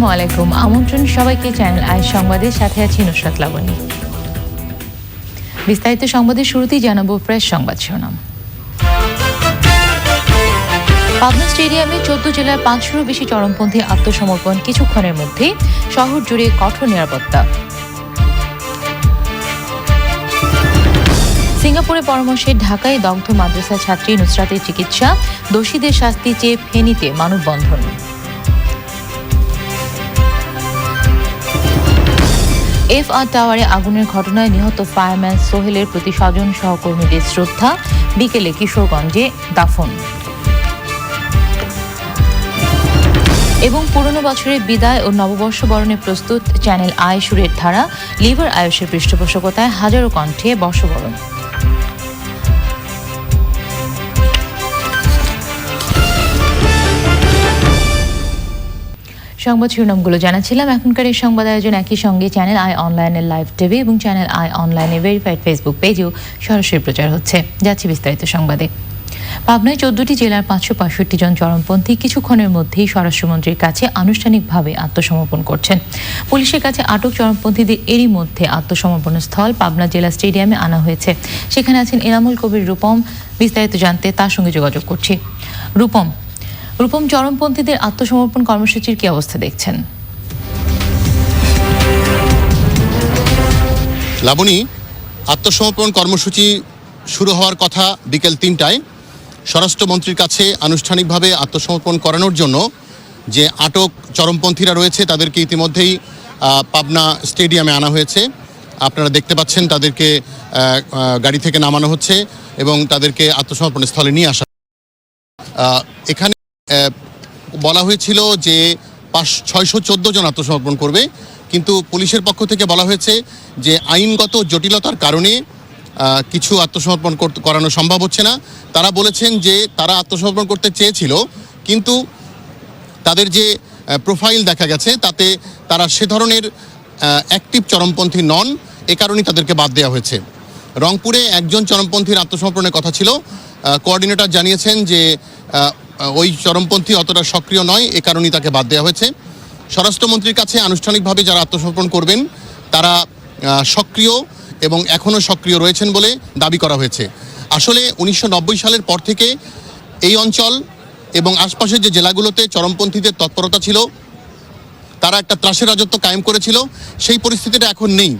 আসসালামু আলাইকুম আমন্ত্রণ সবাইকে চ্যানেল আই সংবাদের সাথে আছি নুসরাত লাবণী। বিস্তারিত সংবাদের শুরুতেই জানাব প্রেস সংবাদ শিরোনাম। পাবনা স্টেডিয়ামে চোদ্দ জেলার পাঁচশোরও বেশি চরমপন্থী আত্মসমর্পণ কিছুক্ষণের মধ্যে শহর জুড়ে কঠোর নিরাপত্তা। সিঙ্গাপুরে পরামর্শে ঢাকায় দগ্ধ মাদ্রাসা ছাত্রী নুসরাতের চিকিৎসা, দোষীদের শাস্তি চেয়ে ফেনীতে মানববন্ধন। এফ আর টাওয়ারে আগুনের ঘটনায় নিহত ফায়ারম্যান সোহেলের প্রতি স্বজন সহকর্মীদের শ্রদ্ধা। বিকেলে কিশোরগঞ্জে দাফন। এবং পুরনো বছরের বিদায় ও নববর্ষ বরণে প্রস্তুত চ্যানেল আয় সুরের ধারা, লিভার আয়ুষের পৃষ্ঠপোষকতায় হাজারো কণ্ঠে বর্ষবরণ। সংবাদ শিরোনামগুলো জানাচ্ছিলাম। এখনকার এই সংবাদ আয়োজন একই সঙ্গে চ্যানেল আই অনলাইনের লাইভ টিভি এবং চ্যানেল আই অনলাইনে ভেরিফাইড ফেসবুক পেজেও সরাসরি প্রচার হচ্ছে। যাচ্ছে বিস্তারিত সংবাদে। পাবনায় চোদ্দটি জেলার পাঁচশো পঁয়ষট্টি জন চরমপন্থী কিছুক্ষণের মধ্যেই স্বরাষ্ট্রমন্ত্রীর কাছে আনুষ্ঠানিকভাবে আত্মসমর্পণ করছেন। পুলিশের কাছে আটক চরমপন্থীদের এরই মধ্যে আত্মসমর্পণের স্থল পাবনা জেলা স্টেডিয়ামে আনা হয়েছে। সেখানে আছেন এনামুল কবির রূপম। বিস্তারিত জানতে তার সঙ্গে যোগাযোগ করছি। রূপম রূপম চরমপন্থীদের আত্মসমর্পণ কর্মসূচির কি অবস্থা দেখছেন? লাবণী, আত্মসমর্পণ কর্মসূচি শুরু হওয়ার কথা বিকেল তিনটায়। স্বরাষ্ট্রমন্ত্রীর কাছে আনুষ্ঠানিকভাবে আত্মসমর্পণ করানোর জন্য যে আটক চরমপন্থীরা রয়েছে, তাদেরকে ইতিমধ্যেই পাবনা স্টেডিয়ামে আনা হয়েছে। আপনারা দেখতে পাচ্ছেন তাদেরকে গাড়ি থেকে নামানো হচ্ছে এবং তাদেরকে আত্মসমর্পণ স্থলে নিয়ে আসা এখানে বলা হয়েছিল যে পাঁচ ছয়শো চোদ্দ জন আত্মসমর্পণ করবে। কিন্তু পুলিশের পক্ষ থেকে বলা হয়েছে যে আইনগত জটিলতার কারণে কিছু আত্মসমর্পণ করানো সম্ভব হচ্ছে না। তারা বলেছেন যে তারা আত্মসমর্পণ করতে চেয়েছিল, কিন্তু তাদের যে প্রোফাইল দেখা গেছে, তাতে তারা সে ধরনের অ্যাক্টিভ চরমপন্থী নন, এ কারণেই তাদেরকে বাদ দেওয়া হয়েছে। রংপুরে একজন চরমপন্থীর আত্মসমর্পণের কথা ছিল। কোঅর্ডিনেটর জানিয়েছেন যে ওই চরমপন্থী অতটা সক্রিয় নয়, এ কারণেই তাকে বাদ দেওয়া হয়েছে। স্বরাষ্ট্রমন্ত্রীর কাছে আনুষ্ঠানিকভাবে যারা আত্মসমর্পণ করবেন, তারা সক্রিয় এবং এখনও সক্রিয় রয়েছেন বলে দাবি করা হয়েছে। আসলে উনিশশো নব্বই সালের পর থেকে এই অঞ্চল এবং আশপাশের যে জেলাগুলোতে চরমপন্থীদের তৎপরতা ছিল, তারা একটা ত্রাসের রাজত্ব কায়েম করেছিল, সেই পরিস্থিতিটা এখন নেই।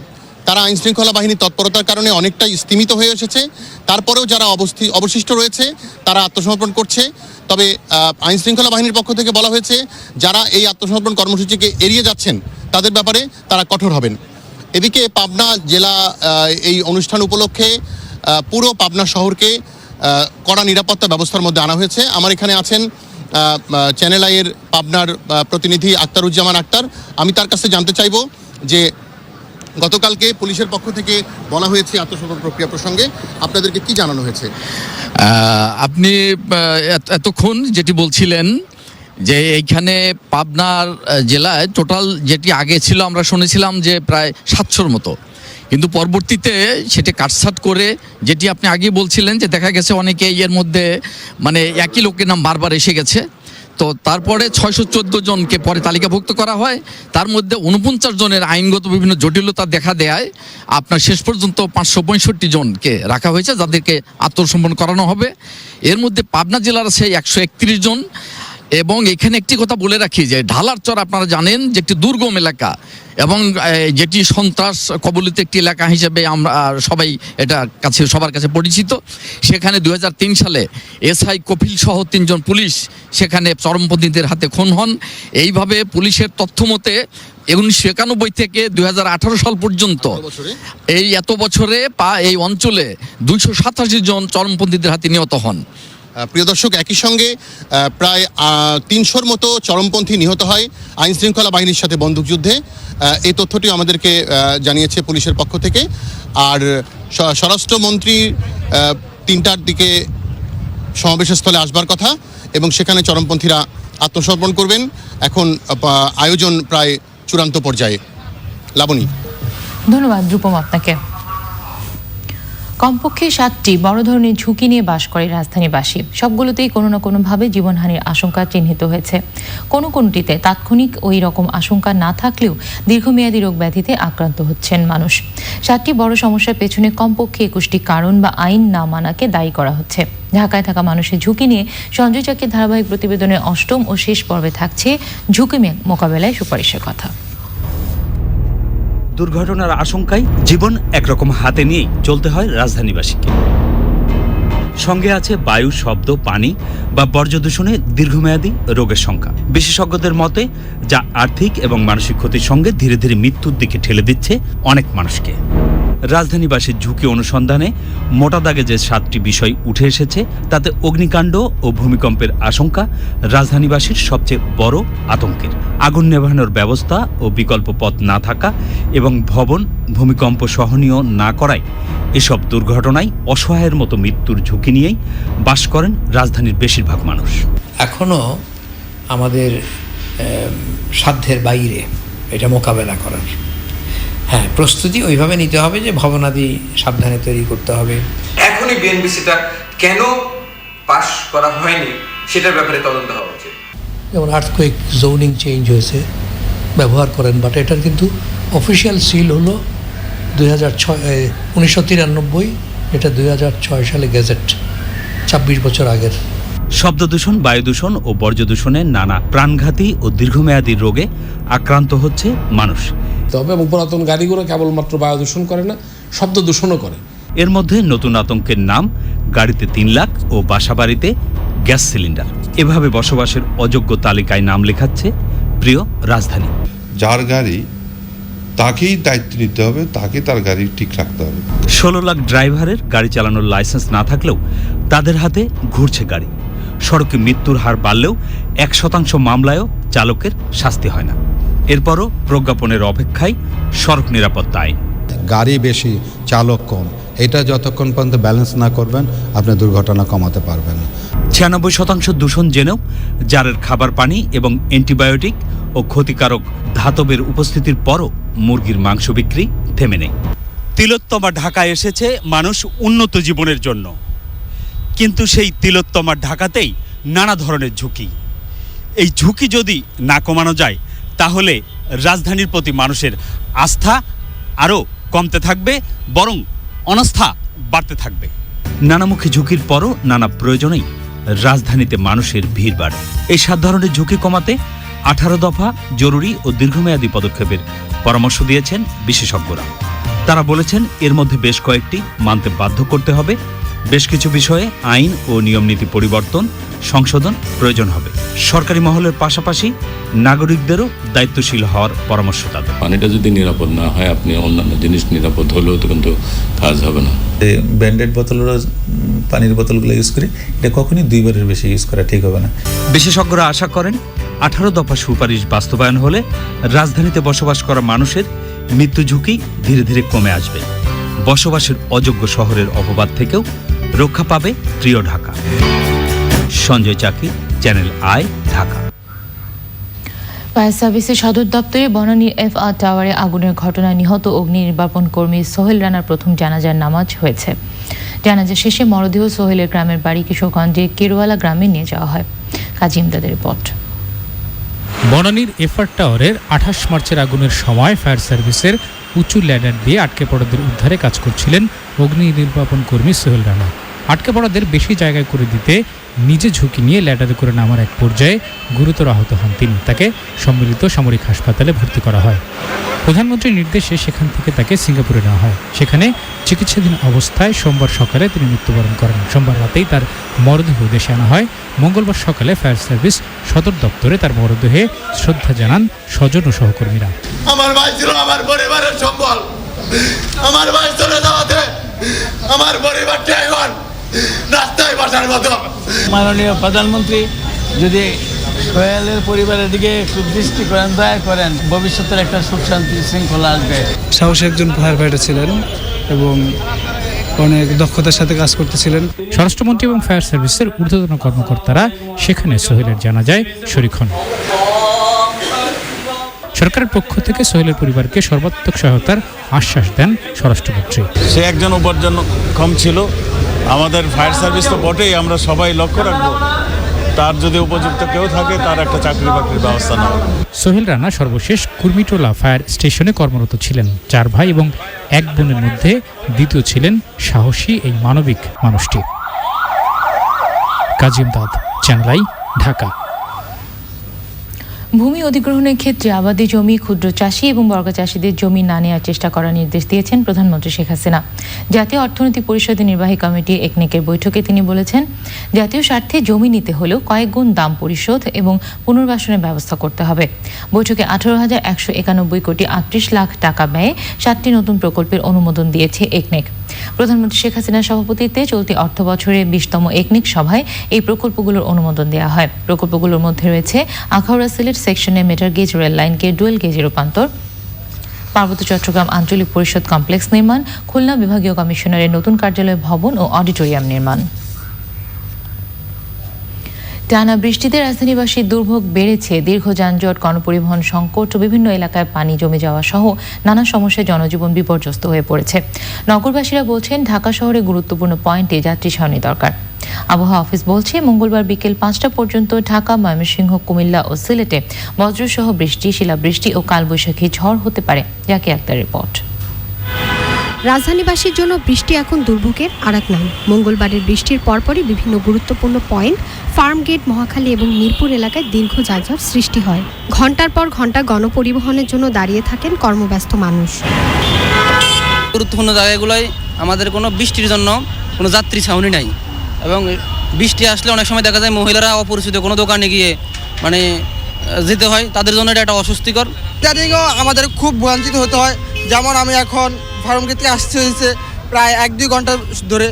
তারা আইন শৃঙ্খলা বাহিনীর তৎপরতার কারণে অনেকটাই স্তীমিত হয়ে এসেছে। তারপরেও যারা অবস্থি অবশিষ্ট রয়েছে তারা আত্মসমর্পণ করছে। তবে আহ, আইন শৃঙ্খলা বাহিনীর পক্ষ থেকে বলা হয়েছে যারা এই আত্মসমর্পণ কর্মসূচিকে এড়িয়ে যাচ্ছেন তাদের ব্যাপারে তারা কঠোর হবেন। এদিকে পাবনা জেলা এই অনুষ্ঠান উপলক্ষে পুরো পাবনা শহরকে কড়া নিরাপত্তা ব্যবস্থার মধ্যে আনা হয়েছে। আমার এখানে আছেন চ্যানেল আইয়ের পাবনার প্রতিনিধি আক্তারুজ্জামান আক্তার। আমি তার কাছে জানতে চাইব যে গতকালকে পুলিশের পক্ষ থেকে বলা হয়েছে আত্মসমর্পণ প্রক্রিয়া প্রসঙ্গে। আপনাদেরকে কি জানানো হয়েছে? আপনি এত- এতক্ষণ যেটি বলছিলেন যে এইখানে পাবনার জেলায় টোটাল যেটি আগে ছিল, আমরা শুনেছিলাম যে প্রায় সাতশোর মতো। কিন্তু পরবর্তীতে সেটি কাটছাট করে যেটি আপনি আগে বলছিলেন যে দেখা গেছে অনেকে এর মধ্যে মানে একই লোকের নাম বারবার এসে গেছে। তো তারপরে ছয়শো চোদ্দ জনকে পরে তালিকাভুক্ত করা হয়। তার মধ্যে উনপঞ্চাশ জনের আইনগত বিভিন্ন জটিলতা দেখা দেয়। আপনার শেষ পর্যন্ত পাঁচশো পঁয়ষট্টি জনকে রাখা হয়েছে, যাদেরকে আত্মসম্পন্ন করানো হবে। এর মধ্যে পাবনা জেলার সেই একশো একত্রিশ জন এবং এখানে একটি কথা বলে রাখি যে ঢালার চর আপনারা জানেন যে একটি দুর্গম এলাকা এবং যেটি সন্ত্রাস কবলিত একটি এলাকা হিসেবে আমরা সবাই এটা কাছে সবার কাছে পরিচিত। সেখানে দু হাজার তিন সালে এসআই কপিল সহ তিনজন পুলিশ সেখানে চরমপন্থীদের হাতে খুন হন। এইভাবে পুলিশের তথ্য মতে উনিশশো একানব্বই থেকে দু হাজার আঠারো সাল পর্যন্ত এই এত বছরে পা এই অঞ্চলে দুইশো সাতাশি জন চরমপন্থীদের হাতে নিহত হন। প্রিয় দর্শক, একই সঙ্গে প্রায় তিনশোর মতো চরমপন্থী নিহত হয় আইন শৃঙ্খলা বাহিনীর সাথে বন্দুকযুদ্ধে এই তথ্যটি আমাদেরকে জানিয়েছে পুলিশের পক্ষ থেকে। আর স্বরাষ্ট্রমন্ত্রী তিনটার দিকে সমাবেশের স্থলে আসবার কথা এবং সেখানে চরমপন্থীরা আত্মসমর্পণ করবেন। এখন আয়োজন প্রায় চূড়ান্ত পর্যায়ে। লাবণী। ধন্যবাদ, রূপম আপনাকে। কমপক্ষে সাতটি বড় ধরনের ঝুঁকি নিয়ে বাস করে রাজধানীবাসী। সবগুলোতেই কোনো না কোনোভাবে জীবনহানির আশঙ্কা চিহ্নিত হয়েছে। কোনো কোনোটিতে তাৎক্ষণিক ওই রকম আশঙ্কা না থাকলেও দীর্ঘমেয়াদী রোগ ব্যাধিতে আক্রান্ত হচ্ছেন মানুষ। সাতটি বড় সমস্যার পেছনে কমপক্ষে একুশটি কারণ বা আইন না মানাকে দায়ী করা হচ্ছে। ঢাকায় থাকা মানুষের ঝুঁকি নিয়ে সঞ্জয় চাকের ধারাবাহিক প্রতিবেদনের অষ্টম ও শেষ পর্বে থাকছে ঝুঁকি মোকাবেলায় সুপারিশের কথা। দুর্ঘটনার আশঙ্কায় জীবন একরকম হাতে নিয়েই চলতে হয় রাজধানীবাসীকে। সঙ্গে আছে বায়ু, শব্দ, পানি বা বর্জ্য দূষণে দীর্ঘমেয়াদী রোগের সংখ্যা। বিশেষজ্ঞদের মতে, যা আর্থিক এবং মানসিক ক্ষতির সঙ্গে ধীরে ধীরে মৃত্যুর দিকে ঠেলে দিচ্ছে অনেক মানুষকে। রাজধানীবাসীর ঝুঁকি অনুসন্ধানে মোটা দাগে যে সাতটি বিষয় উঠে এসেছে, তাতে অগ্নিকাণ্ড ও ভূমিকম্পের আশঙ্কা রাজধানীবাসীর সবচেয়ে বড় আতঙ্কের। আগুন নেভানোর ব্যবস্থা ও বিকল্প পথ না থাকা এবং ভবন ভূমিকম্প সহনীয় না করায় এসব দুর্ঘটনায় অসহায়ের মতো মৃত্যুর ঝুঁকি নিয়েই বাস করেন রাজধানীর বেশিরভাগ মানুষ। এখনও আমাদের সাধ্যের বাইরে এটা মোকাবেলা করার। হ্যাঁ প্রস্তুতি ওইভাবে নিতে হবে যে ভবনাদি সাবধানে তৈরি করতে হবে। এখনই বিএনবিসিটা কেন পাশ করা হয়নি সেটার ব্যাপারে তদন্ত হওয়া উচিত। যেমন আর্থকুইক জোনিং চেঞ্জ হয়েছে ব্যবহার করেন বাট এটার কিন্তু অফিসিয়াল সিল হলো দুই হাজার ছয় উনিশশো তিরানব্বই এটা দুই হাজার ছয় সালে গেজেট ছাব্বিশ বছর আগের। শব্দ দূষণ বায়ু দূষণ ও বর্জ্য দূষণের নানা প্রাণঘাতী ও দীর্ঘমেয়াদী রোগে আক্রান্ত হচ্ছে মানুষ। তবে এবং পুরাতন গাড়িগুলো কেবলমাত্র বায়ু দূষণ করে না শব্দ দূষণও করে। এর মধ্যে নতুন আতঙ্কের নাম গাড়িতে তিন লাখ ও বাসাবাড়িতে গ্যাস সিলিন্ডার। এভাবে বসবাসের অযোগ্য তালিকায় নাম লেখাচ্ছে প্রিয় রাজধানী। যার গাড়ি তাকেই দায়িত্ব নিতে হবে তাকে তার গাড়ি ঠিক রাখতে হবে। ষোলো লাখ ড্রাইভারের গাড়ি চালানোর লাইসেন্স না থাকলেও তাদের হাতে ঘুরছে গাড়ি। সড়কে মৃত্যুর হার বাড়লেও এক শতাংশ মামলায়ও চালকের শাস্তি হয় না। এরপরও প্রজ্ঞাপনের অপেক্ষায় সড়ক নিরাপত্তা আইন। গাড়ি বেশি চালক কম। এটা যতক্ষণ পর্যন্ত ব্যালেন্স না করবেন আপনি দুর্ঘটনা কমাতে পারবেন না। ছিয়ানব্বই শতাংশ দূষণ জেনেও জারের খাবার পানি এবং অ্যান্টিবায়োটিক ও ক্ষতিকারক ধাতবের উপস্থিতির পরও মুরগির মাংস বিক্রি থেমে নেই। তিলোত্তমা ঢাকায় এসেছে মানুষ উন্নত জীবনের জন্য। কিন্তু সেই তিলোত্তমার ঢাকাতেই নানা ধরনের ঝুঁকি। এই ঝুঁকি যদি না কমানো যায়, তাহলে রাজধানীর প্রতি মানুষের আস্থা আরও কমতে থাকবে, বরং অনাস্থা বাড়তে থাকবে। নানামুখী ঝুঁকির পরও নানা প্রয়োজনেই রাজধানীতে মানুষের ভিড় বাড়ে। এই সাত ধরনের ঝুঁকি কমাতে আঠারো দফা জরুরি ও দীর্ঘমেয়াদী পদক্ষেপের পরামর্শ দিয়েছেন বিশেষজ্ঞরা। তারা বলেছেন, এর মধ্যে বেশ কয়েকটি মানতে বাধ্য করতে হবে। বেশ কিছু বিষয়ে আইন ও নিয়মনীতি পরিবর্তন সংশোধন প্রয়োজন হবে। সরকারি মহলের পাশাপাশি নাগরিকদেরও দায়িত্বশীল হওয়ার পরামর্শ তাদের। পানিটা যদি নিরাপদ না হয় আপনি অন্যান্য জিনিস নিরাপদ হলেও তো কিন্তু কাজ হবে না। ব্র্যান্ডেড বোতলেরও উম, পানির বোতলগুলো ইউজ করি এটা কখনই দুইবারের বেশি ইউজ করা ঠিক হবে না। বিশেষজ্ঞরা আশা করেন আঠারো দফা সুপারিশ বাস্তবায়ন হলে রাজধানীতে বসবাস করা মানুষের মৃত্যু ঝুঁকি ধীরে ধীরে কমে আসবে। বসবাসের অযোগ্য শহরের অপবাদ থেকেও রক্ষা পাবে প্রিয় Dhaka. Sanjay Chaki, channel I, Dhaka. Fire সার্ভিসের সদর দপ্তরে বনানী এফ আর টাওয়ারে আগুনের ঘটনায় নিহত অগ্নি নির্বাপন কর্মী সোহেল রানার প্রথম জানাজার নামাজ হয়েছে। জানাজা শেষে মরদেহ সোহেলের গ্রামের বাড়ি কিশোরগঞ্জে কেরওয়ালা গ্রামে নিয়ে যাওয়া হয়। কাজী ইমদাদের রিপোর্ট। বনানীর এফআর টাওয়ারের আঠাশ মার্চের আগুনের সময় ফায়ার সার্ভিসের উঁচু ল্যাডার দিয়ে আটকে পড়াদের উদ্ধারে কাজ করছিলেন অগ্নি নির্বাপন কর্মী সোহেল রানা। আটকে পড়াদের বেশি জায়গায় করে দিতে নিজে ঝুঁকি নিয়ে ল্যাডারে করে নামার এক পর্যায়ে গুরুতর আহত হন তিনি। তাকে সম্মিলিত সামরিক হাসপাতালে ভর্তি করা হয়। প্রধানমন্ত্রীর নির্দেশে সেখান থেকে তাকে সিঙ্গাপুরে নেওয়া হয়। সেখানে চিকিৎসাধীন অবস্থায় সোমবার সকালে তিনি মৃত্যুবরণ করেন। সোমবার রাতেই তার মরদেহ দেশে আনা হয়। মঙ্গলবার সকালে ফায়ার সার্ভিস সদর দপ্তরে তার মরদেহে শ্রদ্ধা জানান স্বজন ও সহকর্মীরা। আমার ভাই ছিল আমার পরিবারের সম্বল। আমার ভাই চলে যাওয়াতে আমার পরিবারটা এখন রাস্তায় বসার মতো। মাননীয় প্রধানমন্ত্রী যদি সোহেলের পরিবারের দিকে একটু দৃষ্টি করেন দয়া করেন ভবিষ্যতের একটা সুখ শান্তি শৃঙ্খলা আসবে। সাহসী একজন ফায়ার ফাইটার ছিলেন এবং অনেক দক্ষতার সাথে কাজ করতেছিলেন। স্বরাষ্ট্রমন্ত্রী এবং ফায়ার সার্ভিসের ঊর্ধ্বতন কর্মকর্তারা সেখানে সোহেলের জানাজায় শরিক হন। সরকারের পক্ষ থেকে সোহেলের পরিবারকে সর্বাত্মক সহায়তার আশ্বাস দেন স্বরাষ্ট্রমন্ত্রী। সে একজন উপার্জন কম ছিল। আমাদের ফায়ার সার্ভিস তো বটেই আমরা সবাই লক্ষ্য রাখব। তার যদি উপযুক্ত কেউ থাকে, তার একটা চাকরি বাকরির ব্যবস্থা নেওয়া সোহেল রানা সর্বশেষ কুর্মিটোলা ফায়ার স্টেশনে কর্মরত ছিলেন। চার ভাই এবং এক বোনের মধ্যে দ্বিতীয় ছিলেন সাহসী এই মানবিক মানুষটি। কাজিমদাদ দাদ চ্যানেলাই ঢাকা। ভূমি অধিগ্রহণের ক্ষেত্রে আবাদি জমি, ক্ষুদ্র চাষি এবং বর্গা চাষিদের জমি না নেওয়ার চেষ্টা করার নির্দেশ দিয়েছেন প্রধানমন্ত্রী শেখ হাসিনা। জাতীয় অর্থনৈতিক পরিষদের নির্বাহী কমিটি একনেকের বৈঠকে তিনি বলেছেন, জাতীয় স্বার্থে জমি নিতে হলেও কয়েক গুণ দাম পরিশোধ এবং পুনর্বাসনের ব্যবস্থা করতে হবে। বৈঠকে আঠারো হাজার একশো একানব্বই কোটি আটত্রিশ লাখ টাকা ব্যয়ে সাতটি নতুন প্রকল্পের অনুমোদন দিয়েছে একনেক। প্রধানমন্ত্রী শেখ হাসিনার সভাপতিত্বে চলতি অর্থ বছরের বিশতম একনিক সভায় এই প্রকল্পগুলোর অনুমোদন দেওয়া হয়। প্রকল্পগুলোর মধ্যে রয়েছে আখাউড়া সিলেট সেকশনে মেটার গেজ রেল লাইনকে ডুয়েল গেজে রূপান্তর, পার্বত্য চট্টগ্রাম আঞ্চলিক পরিষদ কমপ্লেক্স নির্মাণ, খুলনা বিভাগীয় কমিশনারের নতুন কার্যালয় ভবন ও অডিটোরিয়াম নির্মাণ। টানা বৃষ্টিতে রাজধানীবাসীর দুর্ভোগ বেড়েছে। দীর্ঘ যানজট, গণপরিবহন সংকট বিভিন্ন এলাকায় পানি জমে যাওয়া সহ নানা সমস্যায় জনজীবন বিপর্যস্ত হয়ে পড়েছে। নগরবাসীরা বলছেন, ঢাকা শহরে গুরুত্বপূর্ণ পয়েন্টে যাত্রী ছাউনি দরকার। আবহাওয়া অফিস বলছে, মঙ্গলবার বিকেল পাঁচটা পর্যন্ত ঢাকা, ময়মনসিংহ, কুমিল্লা ও সিলেটে বজ্রসহ বৃষ্টি, শিলাবৃষ্টি ও কালবৈশাখী ঝড় হতে পারে। যাকে একটা রিপোর্ট। রাজধানীবাসীর জন্য বৃষ্টি এখন দুর্ভোগের আর এক নাম মঙ্গলবারের বৃষ্টির পরপরই বিভিন্ন গুরুত্বপূর্ণ পয়েন্ট ফার্ম গেট মহাখালী এবং মিরপুর এলাকায় দীর্ঘ যানজট সৃষ্টি হয়। ঘণ্টার পর ঘণ্টা গণপরিবহনের জন্য দাঁড়িয়ে থাকেন কর্মব্যস্ত মানুষ। গুরুত্বপূর্ণ জায়গাগুলোয় আমাদের কোনো বৃষ্টির জন্য কোনো যাত্রী ছাউনি নাই। এবং বৃষ্টি আসলে অনেক সময় দেখা যায় মহিলারা অপরিচিত কোনো দোকানে গিয়ে মানে যেতে হয় তাদের জন্য এটা একটা অস্বস্তিকর। ইদানিংও আমাদের খুব বঞ্চিত হতে হয়। যেমন আমি এখন ফার্ম থেকে আসতে হয়েছে প্রায় এক দুই ঘণ্টা ধরে।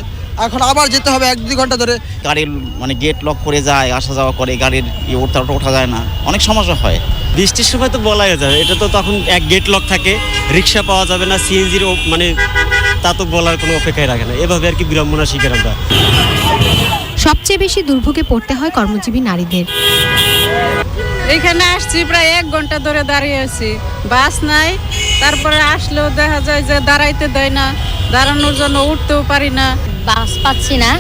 এখন আবার যেতে হবে এক দুই ঘণ্টা ধরে। গাড়ির মানে গেট লক করে যায় আসা যাওয়া করে গাড়ির ইয়ে ওঠা ওঠা যায় না। অনেক সমস্যা হয়। বৃষ্টির সময় তো বলাই যায়। এটা তো তখন এক গেট লক থাকে রিক্সা পাওয়া যাবে না সিএনজির মানে তা তো বলার কোনো অপেক্ষায় রাখে না। এভাবে আর কি বিড়ম্বনা শিকার আমরা। সবচেয়ে বেশি দুর্ভোগে পড়তে হয় কর্মজীবী নারীদের। এখানে আসছি প্রায় এক ঘণ্টা ধরে দাঁড়িয়ে আছি। বাস নাই তারপরে আসলেও দেখা যায় যে দাঁড়াইতে দেয় না দাঁড়ানোর জন্য উঠতেও পারি না। বাস পাচ্ছি না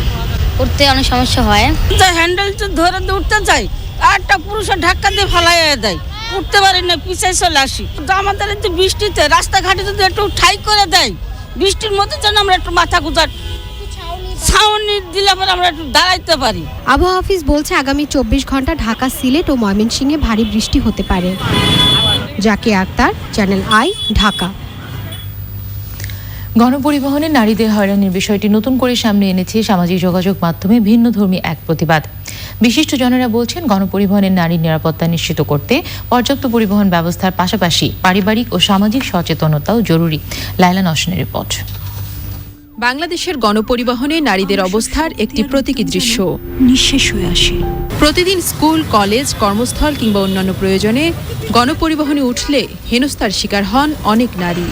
উঠতে অনেক সমস্যা হয়। যে হ্যান্ডেল ধরে উঠতে চাই আর একটা পুরুষের ধাক্কা দিয়ে ফালাই দেয়। উঠতে পারি না পিছাই চলে আসি। তো আমাদের বৃষ্টিতে রাস্তাঘাটে যদি একটু ঠাই করে দেয় বৃষ্টির মধ্যে যেন আমরা একটু মাথা গুজার ছাউনি দিলে পরে আমরা একটু দাঁড়াইতে পারি। আবহাওয়া অফিস বলছে আগামী চব্বিশ ঘণ্টা ঢাকা সিলেট ও ময়মনসিংহে ভারী বৃষ্টি হতে পারে। জাকে আক্তার চ্যানেল আই ঢাকা। গণপরিবহনে নারীদের হয়রানির বিষয়টি নতুন করে সামনে এনেছে সামাজিক যোগাযোগ মাধ্যমে ভিন্ন ধর্মী এক প্রতিবাদ। বিশিষ্ট জনেরা বলছেন গণপরিবহনের নারীর নিরাপত্তা নিশ্চিত করতে পর্যাপ্ত পরিবহন ব্যবস্থার পাশাপাশি পারিবারিক ও সামাজিক সচেতনতাও জরুরি। লাইলা নশনের রিপোর্ট। বাংলাদেশের গণপরিবহনে নারীদের অবস্থার একটি প্রতীকী দৃশ্য। নিঃশেষ হয়ে আসে। প্রতিদিন স্কুল কলেজ কর্মস্থল কিংবা অন্যান্য প্রয়োজনে গণপরিবহনে উঠলে হেনস্থার শিকার হন অনেক নারী।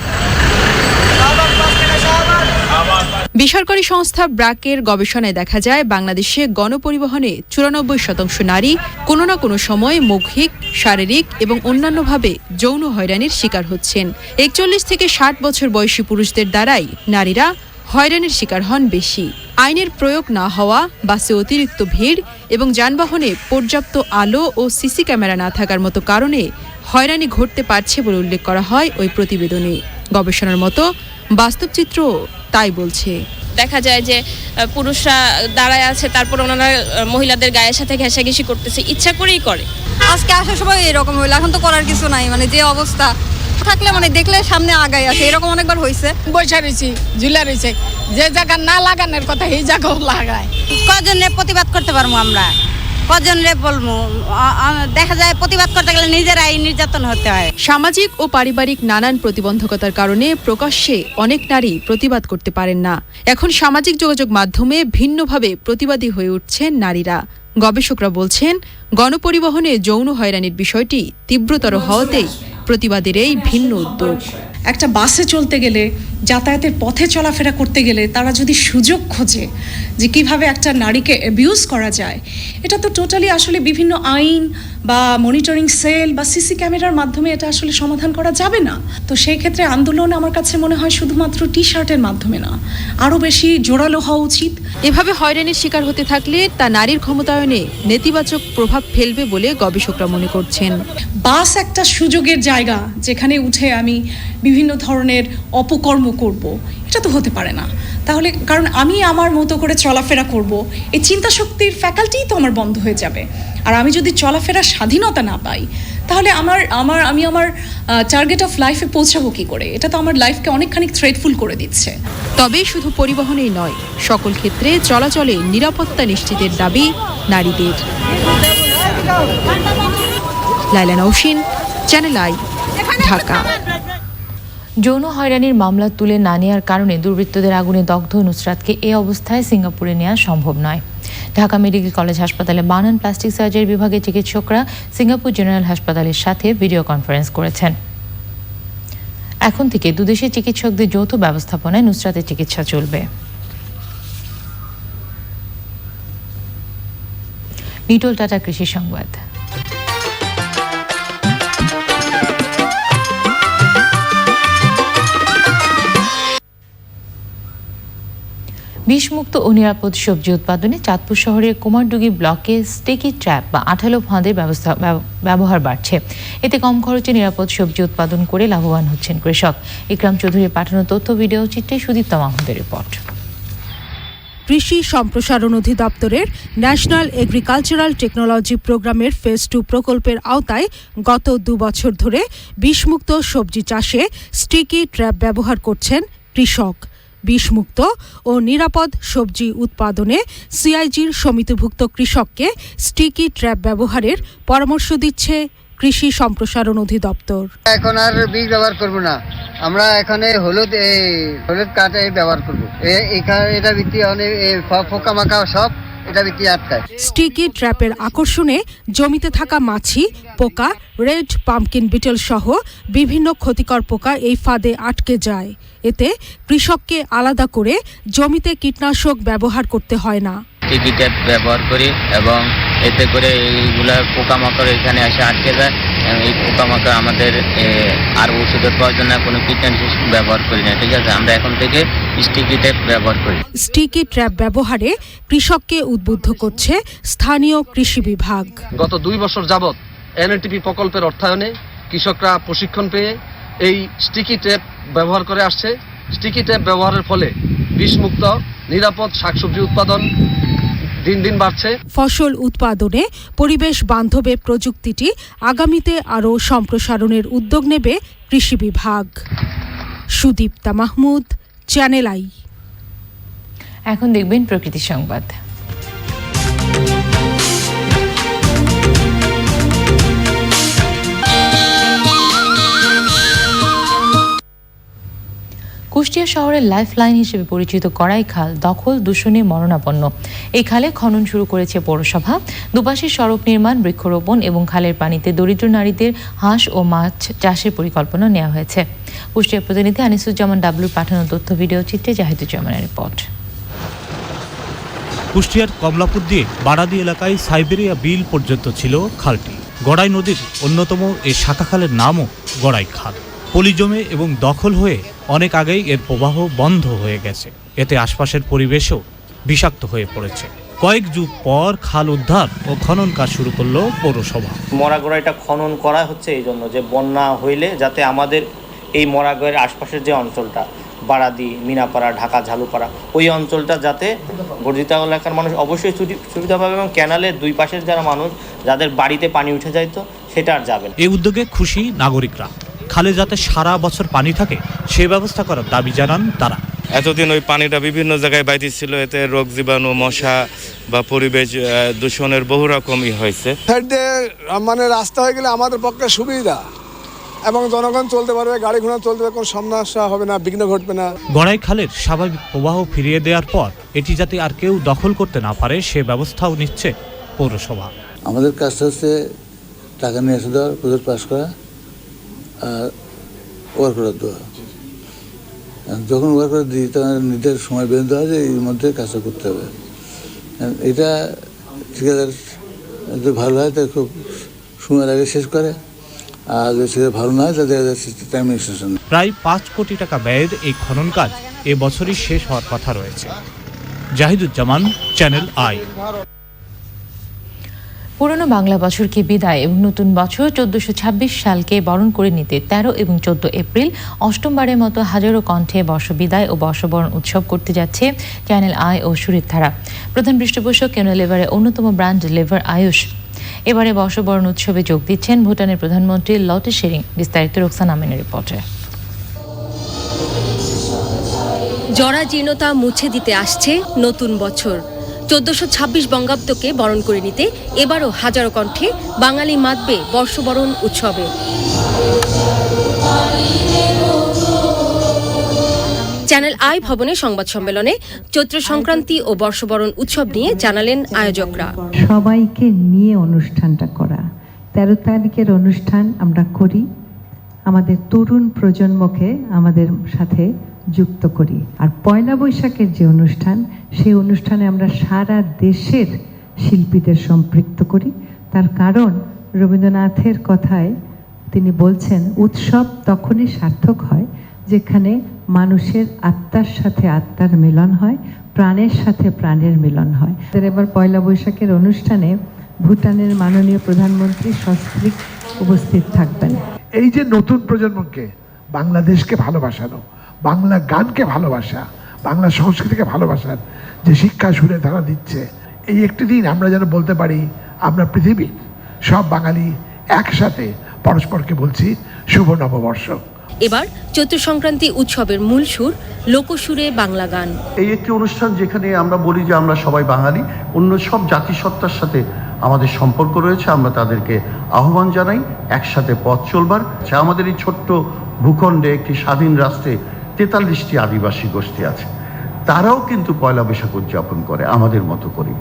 বেসরকারি সংস্থা ব্রাকের গবেষণায় দেখা যায় বাংলাদেশে গণপরিবহনে চুরানব্বই শতাংশ নারী কোনো না কোনো সময় মৌখিক শারীরিক এবং অন্যান্যভাবে যৌন হয়রানির শিকার হচ্ছেন। একচল্লিশ থেকে ষাট বছর বয়সী পুরুষদের দ্বারাই নারীরা হয়রানির শিকার হন বেশি। আইনের প্রয়োগ না হওয়া বাসে অতিরিক্ত ভিড় এবং যানবাহনে পর্যাপ্ত আলো ও সিসি ক্যামেরা না থাকার মতো কারণে হয়রানি ঘটতে পারছে বলে উল্লেখ করা হয় ওই প্রতিবেদনে। গবেষণার মতো বাস্তব চিত্র তাই বলছে। দেখা যায় যে পুরুষরা দাঁড়ায় আছে তারপর ওনারা মহিলাদের গায়ের সাথে ঘেঁষাঘেঁষি করতেছে ইচ্ছা করেই করে। আজকে আসার সময় এরকম হইল এখন তো করার কিছু নাই মানে যে অবস্থা। থাকলে মানে দেখলে সামনে আগাই আসে এরকম অনেকবার হয়েছে বৈশা রয়েছি ঝুলা রয়েছে। যে জায়গা না লাগানোর কথা এই জায়গাও লাগায়। কজন রে প্রতিবাদ করতে পারব আমরা? কজন রে বলব দেখা যায় প্রতিবাদ করতে গেলে নিজেরাই নির্যাতন হতে হয়। সামাজিক ও পারিবারিক নানান প্রতিবন্ধকতার কারণে প্রকাশ্যে অনেক নারী প্রতিবাদ করতে পারেন না। এখন সামাজিক যোগাযোগ মাধ্যমে ভিন্নভাবে প্রতিবাদী হয়ে উঠছেন নারীরা। গবেষকরা বলছেন গণপরিবহনে যৌন হয়রানির বিষয়টি তীব্রতর হওয়াতেই প্রতিবাদের এই ভিন্ন উদ্যোগ। একটা বাসে চলতে গেলে যাতায়াতের পথে চলাফেরা করতে গেলে তারা যদি সুযোগ খোঁজে যে কীভাবে একটা নারীকে অ্যাবিউজ করা যায় এটা তো টোটালি আসলে বিভিন্ন আইন বা মনিটরিং সেল বা সিসি ক্যামেরার মাধ্যমে এটা আসলে সমাধান করা যাবে না। তো সেই ক্ষেত্রে আন্দোলন আমার কাছে মনে হয় শুধুমাত্র টি শার্টের মাধ্যমে না আরও বেশি জোরালো হওয়া উচিত। এভাবে হয়রানির শিকার হতে থাকলে তা নারীর ক্ষমতায়নে নেতিবাচক প্রভাব ফেলবে বলে গবেষকরা মনে করছেন। বাস একটা সুযোগের জায়গা যেখানে উঠে আমি বিভিন্ন ধরনের অপকর্ম করব, এটা তো হতে পারে না। তাহলে কারণ আমি আমার মতো করে চলাফেরা করব, এই চিন্তা শক্তির ফ্যাকাল্টিই তো আমার বন্ধ হয়ে যাবে। আর আমি যদি চলাফেরার স্বাধীনতা না পাই, তাহলে আমার আমার, আমি আমার টার্গেট অফ লাইফে পৌঁছাবো কী করে? এটা তো আমার লাইফকে অনেকখানি থ্রেটফুল করে দিচ্ছে। তবে শুধু পরিবহনেই নয়, সকল ক্ষেত্রে চলাচলে নিরাপত্তা নিশ্চিতের দাবি নারীদের। Laila Nousin, channel I, Dhaka. যৌন হয়রানির মামলা তুলে না নেওয়ার কারণে দুর্বৃত্তদের আগুনে দগ্ধ নুসরাতকে এ অবস্থায় সিঙ্গাপুরে নেওয়া সম্ভব নয়। ঢাকা মেডিকেল কলেজ হাসপাতালে বানান প্লাস্টিক সার্জারি বিভাগের চিকিৎসকরা সিঙ্গাপুর জেনারেল হাসপাতালের সাথে ভিডিও কনফারেন্স করেছেন। এখন থেকে দুদেশের চিকিৎসকদের যৌথ ব্যবস্থাপনায় নুসরাতের চিকিৎসা চলবে। নিটোল টাটা কৃষি সংবাদ। বিষমুক্ত ও নিরাপদ সবজি উৎপাদনে চাঁদপুর শহরের কুমারডুগি ব্লকে স্টেকি ট্র্যাপ বা আঠালো ফাঁদের ব্যবস্থা ব্যবহার বাড়ছে। এতে কম খরচে নিরাপদ সবজি উৎপাদন করে লাভবান হচ্ছেন কৃষক। ইকরাম চৌধুরীর পাঠানো তথ্য, ভিডিও চিত্রে সুদীপ্তা মাহমুদের রিপোর্ট। কৃষি সম্প্রসারণ অধিদপ্তরের ন্যাশনাল এগ্রিকালচারাল টেকনোলজি প্রোগ্রামের ফেজ টু প্রকল্পের আওতায় গত দু বছর ধরে বিষমুক্ত সবজি চাষে স্টিকি ট্র্যাপ ব্যবহার করছেন কৃষক। বিষমুক্ত ও নিরাপদ সবজি উৎপাদনে সিআইজির সমিতিভুক্ত কৃষককে স্টিকি ট্র্যাপ ব্যবহারের পরামর্শ দিচ্ছে কৃষি সম্প্রসারণ অধিদপ্তর। এখন আর বীজ ব্যবহার করব না। আমরা এখানে হলুদ, এই হলুদ কাঠে ব্যবহার করব। এটা ভিত্তি অনেক পোকামাকা সব। স্টিকি ট্র্যাপের আকর্ষণে জমিতে থাকা মাছি পোকা রেড পাম্পকিন বিটেল সহ বিভিন্ন ক্ষতিকর পোকা এই ফাঁদে আটকে যায়। এতে কৃষককে আলাদা করে জমিতে কীটনাশক ব্যবহার করতে হয় না। ব্যবহার করি এবং এতে করে এইগুলা পোকামাকড় এখানে এসে আটকে যায়। এবং এই পোকামাকড় আমাদের আর ওষুধের প্রয়োজন না কোনো কীটনাশক ব্যবহার করি না ঠিক আছে? আমরা এখন থেকে স্টিকি ট্যাপ ব্যবহার করি। স্টিকি ট্র্যাপ ব্যবহারে কৃষককে উদ্বুদ্ধ করছে স্থানীয় কৃষি বিভাগ। গত দুই বছর যাবৎ এনএনটিপি প্রকল্পের অর্থায়নে কৃষকরা প্রশিক্ষণ পেয়ে এই স্টিকি ট্যাপ ব্যবহার করে আসছে। স্টিকি ট্যাপ ব্যবহারের ফলে বিষমুক্ত নিরাপদ শাকসবজি উৎপাদন দিন দিন বাড়ছে। ফসল উৎপাদনে পরিবেশ বান্ধবে প্রযুক্তিটি আগামীতে আরও সম্প্রসারণের উদ্যোগ নেবে কৃষি বিভাগ। Sudipta Mahmud channel I. এখন দেখবেন প্রকৃতি সংবাদ। কুষ্টিয়া শহরের লাইফ লাইন হিসেবে পরিচিত করাই খাল দখল, দূষণে মরণাপন্ন। এই খালে খনন শুরু করেছে পৌরসভা। দুপাশে সড়ক নির্মাণ, বৃক্ষরোপণ এবং খালের পানিতে দরিদ্র নারীদের হাঁস ও মাছ চাষের পরিকল্পনা নেওয়া হয়েছে। কুষ্টিয়া প্রতিনিধি আনিসুজ্জামান ডাবলুর পাঠানো তথ্য ভিডিও চিত্রে জাহিদুজ্জামানের রিপোর্ট। কুষ্টিয়ার কমলাপুর দিয়ে বারাদি এলাকায় সাইবেরিয়া বিল পর্যন্ত ছিল খালটি। গড়াই নদীর অন্যতম এই শাখা খালের নামও গড়াই খাল। পলি জমে এবং দখল হয়ে অনেক আগেই এর প্রবাহ বন্ধ হয়ে গেছে। এতে আশপাশের পরিবেশও বিষাক্ত হয়ে পড়েছে। কয়েক যুগ পর খাল উদ্ধার ও খনন কাজ শুরু করল পৌরসভা। মরাগড়াইটা খনন করা হচ্ছে এই জন্য যে বন্যা হইলে যাতে আমাদের এই মরাগড়ের আশপাশের যে অঞ্চলটা বারাদি মিনাপাড়া ঢাকা ঝালুপাড়া ওই অঞ্চলটা যাতে বর্ধিত এলাকার মানুষ অবশ্যই সুবি- সুবিধা পাবে এবং ক্যানালের দুই পাশের যারা মানুষ যাদের বাড়িতে পানি উঠে যায় তো সেটা আর যাবে এই উদ্যোগে খুশি নাগরিকরা। খালে যাতে সারা বছর পানি থাকে সে ব্যবস্থা করার দাবি জানান তারা। এতদিন ওই পানিটা বিভিন্ন জায়গায় বাইতেছিল এতে রোগ জীবাণু মশা বা পরিবেশ দূষণের বহু রকমই হয়েছে। মানে রাস্তা হয়ে গেলে আমাদের পক্ষে সুবিধা। এবং জনগণ চলতে পারবে গাড়ি ঘোড়া চলতে পারবে কোনো সমস্যা হবে না বিঘ্ন ঘটবে না। গড়াই খালের স্বাভাবিক প্রবাহ ফিরিয়ে দেওয়ার পর এটি যাতে আর কেউ দখল করতে না পারে সে ব্যবস্থাও নিচ্ছে পৌরসভা। আমাদের কাজটা হচ্ছে টাকা নিয়ে এসে দেওয়া প্রজেক্ট পাস করা। ওয়ার করে দেওয়া যখন ওয়ার করে দিই, তখন নির্ধারিত সময় বেঁধে দেওয়া যে এর মধ্যে কাজটা করতে হবে। এটা ঠিকাদার যদি ভালো হয়, তাহলে খুব সময়ের আগে শেষ করে। আর যদি ঠিকাদার ভালো না হয়, তাহলে টাইম এক্সটেনশন প্রায় পাঁচ কোটি টাকা ব্যয়ের এই খনন কাজ এ বছরই শেষ হওয়ার কথা রয়েছে। জাহিদুজ্জামান চ্যানেল আই পুরনো বাংলা বছরকে বিদায় এবং নতুন বছর চোদ্দশো ছাব্বিশ সালকে বরণ করে নিতে তেরো এবং চোদ্দ এপ্রিল অষ্টমবারের মতো হাজারো কণ্ঠে বর্ষবিদায় ও বর্ষবরণ উৎসব করতে যাচ্ছে চ্যানেল আই ও সুরের ধারা। প্রধান পৃষ্ঠপোষক কেনলেভারের অন্যতম ব্র্যান্ড লেভার আয়ুষ। এবারে বর্ষবরণ উৎসবে যোগ দিচ্ছেন ভুটানের প্রধানমন্ত্রী লটে শেরিং। বিস্তারিত রোকসান আমিনের রিপোর্টে। জরাজীর্ণতা মুছে দিতে আসছে নতুন বছর। চোদ্দশো ছাব্বিশ বঙ্গাব্দকে বরণ করে নিতে এবারও হাজারো কণ্ঠে বাঙালি মাতবে বর্ষবরণ উৎসবে। চ্যানেল আই ভবনে সংবাদ সম্মেলনে চৈত্র সংক্রান্তি ও বর্ষবরণ উৎসব নিয়ে জানালেন আয়োজকরা। সবাইকে নিয়ে অনুষ্ঠানটা করা। তেরো তারিখের অনুষ্ঠান আমরা করি। আমাদের তরুণ প্রজন্মকে আমাদের সাথে যুক্ত করি। আর পয়লা বৈশাখের যে অনুষ্ঠান, সেই অনুষ্ঠানে আমরা সারা দেশের শিল্পীদের সম্পৃক্ত করি। তার কারণ রবীন্দ্রনাথের কথায় তিনি বলছেন, উৎসব তখনই সার্থক হয় যেখানে মানুষের আত্মার সাথে আত্মার মিলন হয়, প্রাণের সাথে প্রাণের মিলন হয়। এবার পয়লা বৈশাখের অনুষ্ঠানে ভুটানের মাননীয় প্রধানমন্ত্রী সস্ত্রীক উপস্থিত থাকবেন। এই যে নতুন প্রজন্মকে বাংলাদেশকে ভালোবাসানো বাংলা গানকে ভালোবাসা বাংলা সংস্কৃতিকে ভালোবাসার যে শিক্ষা সুরে তারা দিচ্ছে। এই একটি দিন আমরা যেন বলতে পারি আমরা পৃথিবীর সব বাঙালি একসাথে পরস্পরকে বলছি শুভ নববর্ষ। এবার চৈত্র সংক্রান্তি উৎসবের মূল সুর লোকসুরে বাংলা গান। এই একটি অনুষ্ঠান যেখানে আমরা বলি যে আমরা সবাই বাঙালি অন্য সব জাতিসত্তার সাথে আমাদের সম্পর্ক রয়েছে আমরা তাদেরকে আহ্বান জানাই একসাথে পথ চলবার। যা আমাদের এই ছোট্ট ভূখণ্ডে একটি স্বাধীন রাষ্ট্রে তেতাল্লিশটি আদিবাসী গোষ্ঠী আছে। তারাও কিন্তু পয়লা বৈশাখ উদযাপন করে আমাদের মতো করে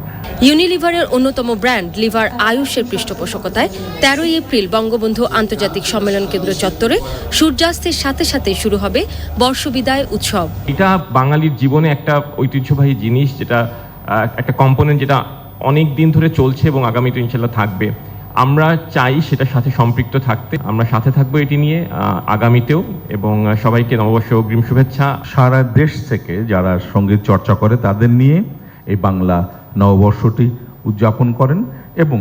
ইউনিলিভারের অন্যতম ব্র্যান্ড লিভার আয়ুষের পৃষ্ঠপোষকতায় তেরোই এপ্রিল বঙ্গবন্ধু আন্তর্জাতিক সম্মেলন কেন্দ্র চত্বরে সূর্যাস্তের সাথে সাথে শুরু হবে বর্ষবিদায় উৎসব। এটা বাঙালির জীবনে একটা ঐতিহ্যবাহী জিনিস যেটা একটা কম্পোনেন্ট যেটা অনেক দিন ধরে চলছে এবং আগামীতে ইনশাল্লাহ থাকবে। আমরা চাই সেটার সাথে সম্পৃক্ত থাকতে। আমরা সাথে থাকব এটি নিয়ে আগামীতেও এবং সবাইকে নববর্ষ অগ্রিম শুভেচ্ছা। সারা দেশ থেকে যারা সংগীত চর্চা করে তাদের নিয়ে এই বাংলা নববর্ষটি উদযাপন করেন এবং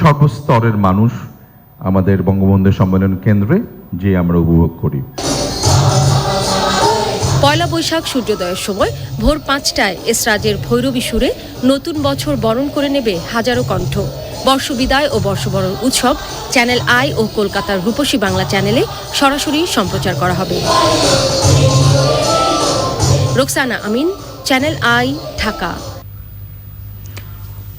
সর্বস্তরের মানুষ আমাদের বঙ্গবন্ধু সম্মেলন কেন্দ্রে যে আমরা উপভোগ করি। পয়লা বৈশাখ সূর্যোদয়ের সময় ভোর পাঁচটায় এসরাজের ভৈরবী সুরে নতুন বছর বরণ করে নেবে হাজারো কণ্ঠ। বর্ষবিদায় ও বর্ষবরণ উৎসব চ্যানেল আই ও কলকাতার রূপসী বাংলা চ্যানেলে সরাসরি সম্প্রচার করা হবে। Roksana Amin, channel I, Dhaka.